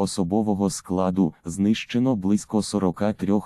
Особового складу знищено близько 43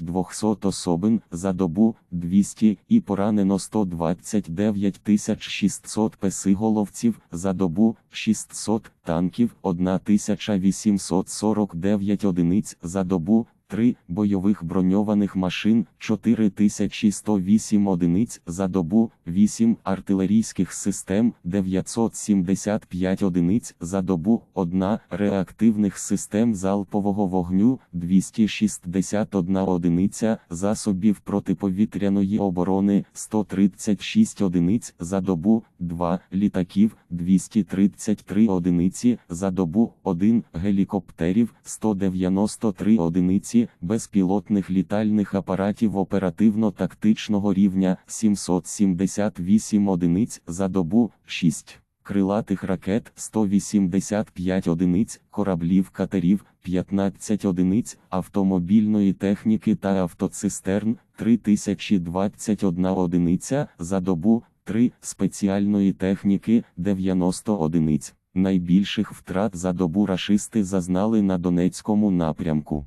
200 особин за добу 200 і поранено 129 600 песиголовців за добу 600 танків 1849 одиниць за добу 3 бойових броньованих машин 4108 одиниць за добу, 8 артилерійських систем 975 одиниць за добу, 1 реактивних систем залпового вогню 261 одиниця засобів протиповітряної оборони 136 одиниць за добу, 2 літаків 233 одиниці за добу, 1 гелікоптерів 193 одиниці безпілотних літальних апаратів оперативно-тактичного рівня 778 одиниць за добу, 6 крилатих ракет 185 одиниць, кораблів катерів 15 одиниць, автомобільної техніки та автоцистерн 3021 одиниця за добу, 3 спеціальної техніки 90 одиниць. Найбільших втрат за добу рашисти зазнали на Донецькому напрямку.